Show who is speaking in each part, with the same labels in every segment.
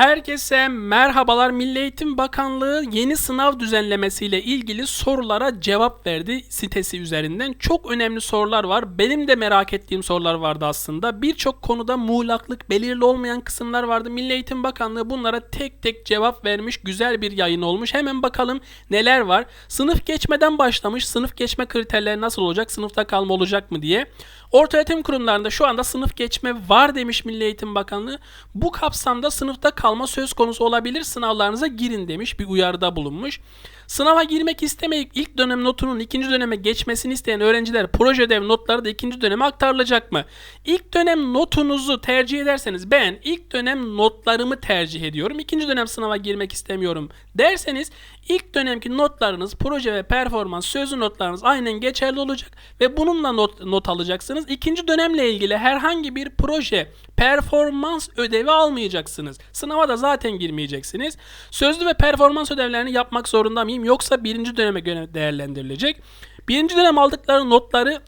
Speaker 1: Herkese merhabalar. Milli Eğitim Bakanlığı yeni sınav düzenlemesiyle ilgili sorulara cevap verdi sitesi üzerinden. Çok önemli sorular var. Benim de merak ettiğim sorular vardı aslında. Birçok konuda muğlaklık, belirli olmayan kısımlar vardı. Milli Eğitim Bakanlığı bunlara tek tek cevap vermiş. Güzel bir yayın olmuş. Hemen bakalım neler var. Sınıf geçmeden başlamış. Sınıf geçme kriterleri nasıl olacak? Sınıfta kalma olacak mı diye. Ortaöğretim kurumlarında şu anda sınıf geçme var demiş Milli Eğitim Bakanlığı. Bu kapsamda sınıfta kalma söz konusu olabilir. Sınavlarınıza girin demiş. Bir uyarıda bulunmuş. Sınava girmek istemeyip ilk dönem notunun ikinci döneme geçmesini isteyen öğrenciler proje ödev notları da ikinci döneme aktarılacak mı? İlk dönem notunuzu tercih ederseniz ben ilk dönem notlarımı tercih ediyorum. İkinci dönem sınava girmek istemiyorum derseniz ilk dönemki notlarınız proje ve performans sözlü notlarınız aynen geçerli olacak ve bununla not, not alacaksınız. İkinci dönemle ilgili herhangi bir proje performans ödevi almayacaksınız. Sınava da zaten girmeyeceksiniz. Sözlü ve performans ödevlerini yapmak zorunda mıyım yoksa birinci döneme göre değerlendirilecek? Birinci dönem aldıkları notları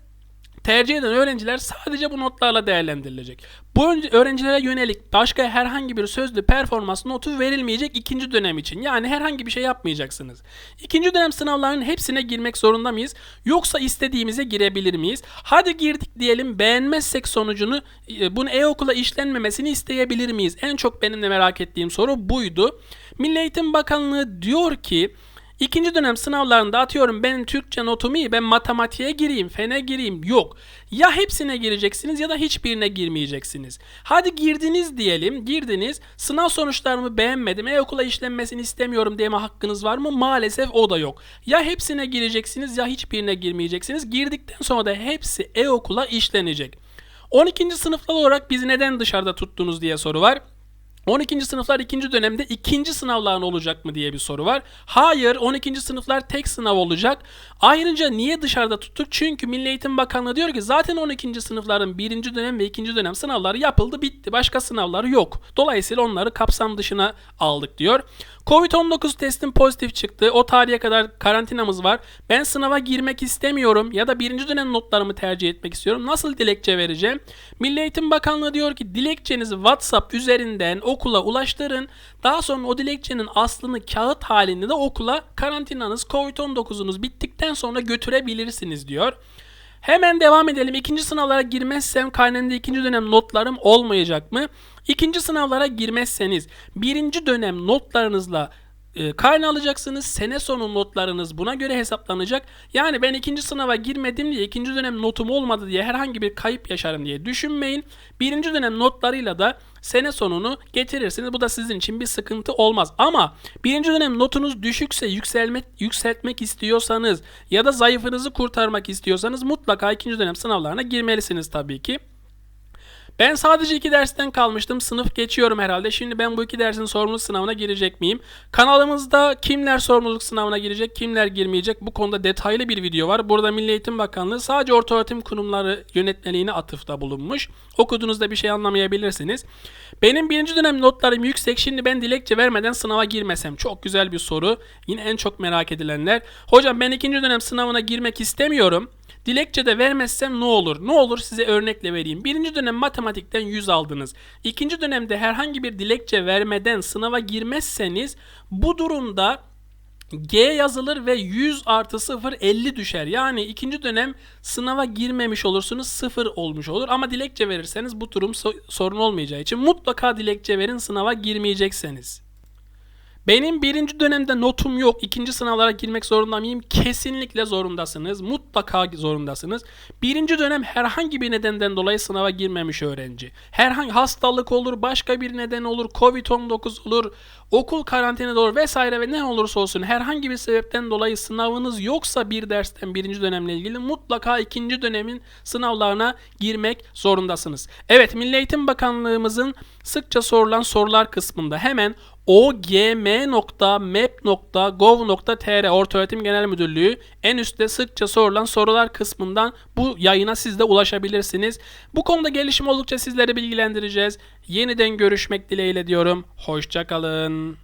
Speaker 1: tercih eden öğrenciler sadece bu notlarla değerlendirilecek. Bu öğrencilere yönelik başka herhangi bir sözlü performans notu verilmeyecek ikinci dönem için. Yani herhangi bir şey yapmayacaksınız. İkinci dönem sınavlarının hepsine girmek zorunda mıyız? Yoksa istediğimize girebilir miyiz? Hadi girdik diyelim beğenmezsek sonucunu e, bunu e-okula işlenmemesini isteyebilir miyiz? En çok benim de merak ettiğim soru buydu. Milli Eğitim Bakanlığı diyor ki İkinci dönem sınavlarında atıyorum benim Türkçe notum iyi ben matematiğe gireyim, fene gireyim. Yok. Ya hepsine gireceksiniz ya da hiçbirine girmeyeceksiniz. Hadi girdiniz diyelim. Girdiniz. Sınav sonuçlarımı beğenmedim. E-okula işlenmesini istemiyorum deme hakkınız var mı? Maalesef o da yok. Ya hepsine gireceksiniz ya hiçbirine girmeyeceksiniz. Girdikten sonra da hepsi e-okula işlenecek. 12. sınıflar olarak bizi neden dışarıda tuttunuz diye soru var. 12. sınıflar ikinci dönemde ikinci sınavların olacak mı diye bir soru var. Hayır 12. sınıflar tek sınav olacak. Ayrıca niye dışarıda tuttuk? Çünkü Milli Eğitim Bakanlığı diyor ki zaten 12. sınıfların birinci dönem ve ikinci dönem sınavları yapıldı bitti. Başka sınavları yok. Dolayısıyla onları kapsam dışına aldık diyor. Covid-19 testim pozitif çıktı. O tarihe kadar karantinamız var. Ben sınava girmek istemiyorum ya da birinci dönem notlarımı tercih etmek istiyorum. Nasıl dilekçe vereceğim? Milli Eğitim Bakanlığı diyor ki dilekçenizi WhatsApp üzerinden okula ulaştırın. Daha sonra o dilekçenin aslını kağıt halinde de okula karantinanız Covid-19'unuz bittikten sonra götürebilirsiniz diyor. Hemen devam edelim. İkinci sınavlara girmezsem karnemde ikinci dönem notlarım olmayacak mı? İkinci sınavlara girmezseniz birinci dönem notlarınızla e, karne alacaksınız. Sene sonu notlarınız buna göre hesaplanacak. Yani ben ikinci sınava girmedim diye ikinci dönem notum olmadı diye herhangi bir kayıp yaşarım diye düşünmeyin. Birinci dönem notlarıyla da sene sonunu getirirsiniz. Bu da sizin için bir sıkıntı olmaz. Ama birinci dönem notunuz düşükse yükselmek, yükseltmek istiyorsanız ya da zayıfınızı kurtarmak istiyorsanız mutlaka ikinci dönem sınavlarına girmelisiniz tabii ki. Ben sadece iki dersten kalmıştım. Sınıf geçiyorum herhalde. Şimdi ben bu iki dersin sorumluluk sınavına girecek miyim? Kanalımızda kimler sorumluluk sınavına girecek, kimler girmeyecek bu konuda detaylı bir video var. Burada Milli Eğitim Bakanlığı sadece orta öğretim kurumları yönetmeliğine atıfta bulunmuş. Okuduğunuzda bir şey anlamayabilirsiniz. Benim birinci dönem notlarım yüksek. Şimdi ben dilekçe vermeden sınava girmesem. Çok güzel bir soru. Yine en çok merak edilenler. Hocam ben ikinci dönem sınavına girmek istemiyorum. Dilekçe de vermezsem ne olur? Ne olur size örnekle vereyim. Birinci dönem matematikten 100 aldınız. İkinci dönemde herhangi bir dilekçe vermeden sınava girmezseniz bu durumda G yazılır ve 100 artı 0 50 düşer. Yani ikinci dönem sınava girmemiş olursunuz 0 olmuş olur. Ama dilekçe verirseniz bu durum so- sorun olmayacağı için mutlaka dilekçe verin sınava girmeyecekseniz. Benim birinci dönemde notum yok. İkinci sınavlara girmek zorunda mıyım? Kesinlikle zorundasınız. Mutlaka zorundasınız. Birinci dönem herhangi bir nedenden dolayı sınava girmemiş öğrenci. Herhangi hastalık olur, başka bir neden olur, Covid-19 olur, okul karantinada olur vesaire ve ne olursa olsun herhangi bir sebepten dolayı sınavınız yoksa bir dersten birinci dönemle ilgili mutlaka ikinci dönemin sınavlarına girmek zorundasınız. Evet Milli Eğitim Bakanlığımızın sıkça sorulan sorular kısmında hemen ogm.map.gov.tr Ortaöğretim Genel Müdürlüğü en üstte sıkça sorulan sorular kısmından bu yayına siz de ulaşabilirsiniz. Bu konuda gelişim oldukça sizleri bilgilendireceğiz. Yeniden görüşmek dileğiyle diyorum. Hoşçakalın.